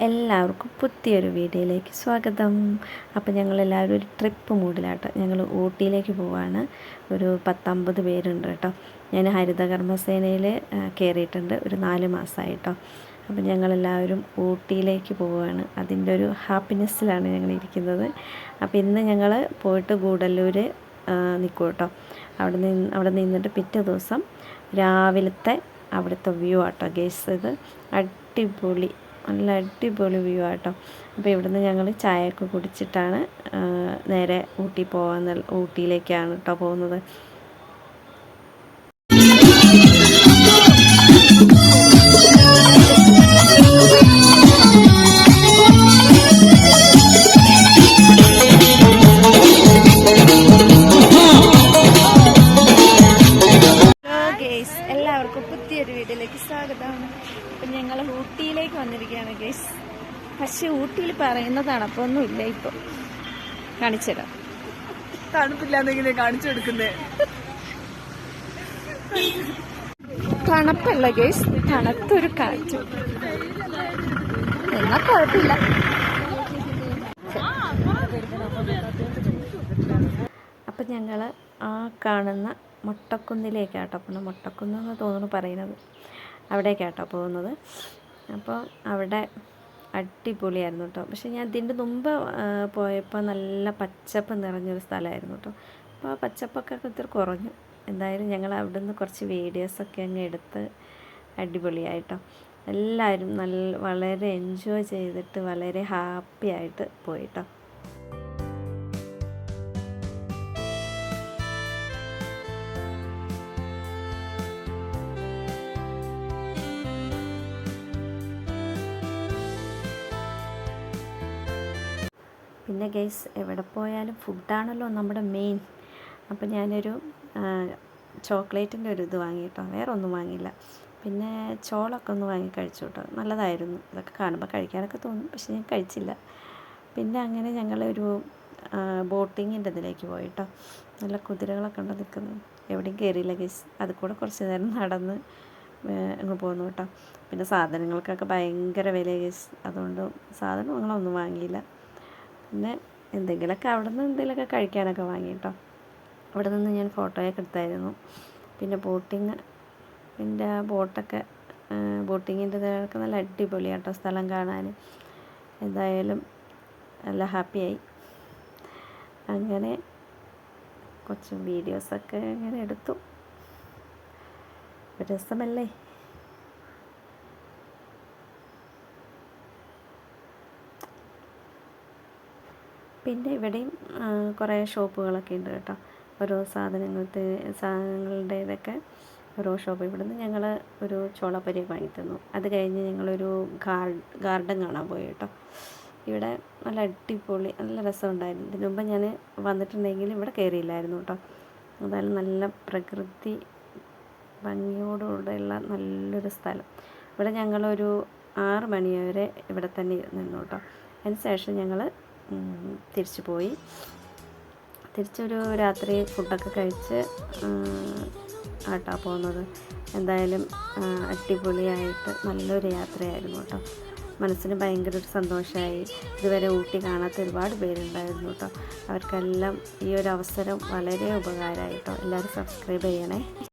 എല്ലാവർക്കും പുതിയൊരു വീഡിയോയിലേക്ക് സ്വാഗതം. അപ്പോൾ ഞങ്ങളെല്ലാവരും ഒരു ട്രിപ്പ് മൂഡിലാട്ടോ ഞങ്ങൾ ഊട്ടിയിലേക്ക് പോവാണ്. ഒരു പത്തമ്പത് പേരുണ്ട് കേട്ടോ. ഞാൻ ഹരിതകർമ്മസേനയിൽ കയറിയിട്ടുണ്ട് ഒരു നാല് മാസമായിട്ടോ അപ്പോൾ ഞങ്ങളെല്ലാവരും ഊട്ടിയിലേക്ക് പോവുകയാണ് അതിന്റെ ഒരു ഹാപ്പിനെസ്സിലാണ് ഞങ്ങൾ ഇരിക്കുന്നത്. അപ്പോൾ ഇന്ന് ഞങ്ങൾ പോയിട്ട് ഗൂഡല്ലൂർ നിൽക്കും കേട്ടോ. അവിടെ നിന്ന് അവിടെ നിന്നിട്ട് പിറ്റേ ദിവസം രാവിലത്തെ അവിടുത്തെ വ്യൂ ആട്ടോ ഗേസ് ഇത് അടിപൊളി നല്ല അടിപൊളി വ്യൂ ആട്ടോ. അപ്പോൾ ഇവിടുന്ന് ഞങ്ങൾ ചായയൊക്കെ കുടിച്ചിട്ടാണ് നേരെ ഊട്ടി പോകാൻ ഊട്ടിയിലേക്കാണ് കേട്ടോ പോകുന്നത്. ഞങ്ങൾ ഊട്ടിയിലേക്ക് വന്നിരിക്കുകയാണ് ഗേസ് പക്ഷെ ഊട്ടിയിൽ പറയുന്ന തണുപ്പൊന്നും ഇല്ല ഇപ്പൊ. കാണിച്ചുതരാം തണുപ്പില്ലാന്നെങ്കിലും കാണിച്ചു കൊടുക്കുന്നേ. തണുപ്പല്ല ഗേസ് തണുത്തൊരു കാറ്റ്. എന്നാ കുഴപ്പമില്ല. അപ്പം ഞങ്ങൾ ആ കാണുന്ന മുട്ടക്കുന്നിലേക്കാട്ടോ പോണത്. മുട്ടക്കുന്നെന്ന് തോന്നുന്നു പറയുന്നത്. അവിടേക്കാട്ടോ പോകുന്നത്. അപ്പോൾ അവിടെ അടിപൊളിയായിരുന്നു കേട്ടോ. പക്ഷെ ഞാൻ ഇതിന്റെ മുമ്പ് പോയപ്പോൾ നല്ല പച്ചപ്പ് നിറഞ്ഞൊരു സ്ഥലമായിരുന്നു കേട്ടോ. അപ്പോൾ ആ പച്ചപ്പൊക്കെ ഇത്തിരി കുറഞ്ഞു. എന്തായാലും ഞങ്ങൾ അവിടെ നിന്ന് കുറച്ച് വീഡിയോസൊക്കെ അങ്ങ് എടുത്ത് അടിപൊളിയായിട്ടോ. എല്ലാവരും നല്ല വളരെ എൻജോയ് ചെയ്തിട്ട് വളരെ ഹാപ്പി ആയിട്ട് പോയിട്ടോ. പിന്നെ ഗൈസ് എവിടെ പോയാലും ഫുഡാണല്ലോ നമ്മുടെ മെയിൻ അപ്പോൾ ഞാനൊരു ചോക്ലേറ്റിന്റെ ഒരു ഇത് വാങ്ങി കേട്ടോ വേറെ ഒന്നും വാങ്ങിയില്ല. പിന്നെ ചോളൊക്കെ ഒന്ന് വാങ്ങി കഴിച്ചു കേട്ടോ നല്ലതായിരുന്നു. ഇതൊക്കെ കാണുമ്പോൾ കഴിക്കാനൊക്കെ തോന്നും. പക്ഷെ ഞാൻ കഴിച്ചില്ല. പിന്നെ അങ്ങനെ ഞങ്ങളൊരു ബോട്ടിങ്ങിന്റെ ഇതിലേക്ക് പോയി കേട്ടോ നല്ല കുതിരകളൊക്കെ ഉണ്ട് നിൽക്കുന്നത്. എവിടെയും കയറിയില്ല ഗൈസ് അത് കൂടെ കുറച്ച് നേരം നടന്ന് അങ്ങ് പോന്നു കേട്ടോ. പിന്നെ സാധനങ്ങൾക്കൊക്കെ ഭയങ്കര വില ഗൈസ് അതുകൊണ്ട് സാധനം സാധനങ്ങളൊന്നും വാങ്ങിയില്ല. പിന്നെ എന്തെങ്കിലുമൊക്കെ അവിടെ നിന്ന് എന്തെങ്കിലുമൊക്കെ കഴിക്കാനൊക്കെ വാങ്ങി കേട്ടോ അവിടെ നിന്ന് ഞാൻ ഫോട്ടോയൊക്കെ എടുത്തായിരുന്നു. പിന്നെ ബോട്ടിങ് പിന്നെ ബോട്ടൊക്കെ ബോട്ടിങ്ങിന്റെ ഇതൊക്കെ നല്ല അടിപൊളിയാട്ടോ സ്ഥലം കാണാൻ. എന്തായാലും നല്ല ഹാപ്പിയായി. അങ്ങനെ കുറച്ച് വീഡിയോസൊക്കെ ഇങ്ങനെ എടുത്തു. രസമല്ലേ? പിന്നെ ഇവിടെയും കുറേ ഷോപ്പുകളൊക്കെ ഉണ്ട് കേട്ടോ. ഓരോ സാധനങ്ങളുടെ സാധനങ്ങളുടേതൊക്കെ ഓരോ ഷോപ്പ്. ഇവിടുന്ന് ഞങ്ങൾ ഒരു ചോളപ്പരിയൊക്കെ വാങ്ങി തന്നു. അത് കഴിഞ്ഞ് ഞങ്ങളൊരു ഗാർ ഗാർഡൻ കാണാൻ പോയി കേട്ടോ. ഇവിടെ നല്ല അടിപൊളി നല്ല രസമുണ്ടായിരുന്നു. ഇതിനു മുമ്പ് ഞാൻ വന്നിട്ടുണ്ടെങ്കിൽ ഇവിടെ കയറിയില്ലായിരുന്നു കേട്ടോ. എന്തായാലും നല്ല പ്രകൃതി ഭംഗിയോടുകൂടെയുള്ള നല്ലൊരു സ്ഥലം. ഇവിടെ ഞങ്ങളൊരു ആറ് മണി വരെ ഇവിടെ തന്നെ നിന്നു കേട്ടോ. അതിന് ശേഷം ഞങ്ങൾ തിരിച്ചു പോയി തിരിച്ചൊരു രാത്രി ഫുഡൊക്കെ കഴിച്ച് ആട്ടാ പോകുന്നത് എന്തായാലും അടിപൊളിയായിട്ട് നല്ലൊരു യാത്രയായിരുന്നു കേട്ടോ. മനസ്സിന് ഭയങ്കര ഒരു സന്തോഷമായി ഇതുവരെ ഊട്ടി കാണാത്ത ഒരുപാട് പേരുണ്ടായിരുന്നു കേട്ടോ. അവർക്കെല്ലാം ഈ ഒരു അവസരം വളരെ ഉപകാരമായി കേട്ടോ. എല്ലാവരും സബ്സ്ക്രൈബ് ചെയ്യണേ.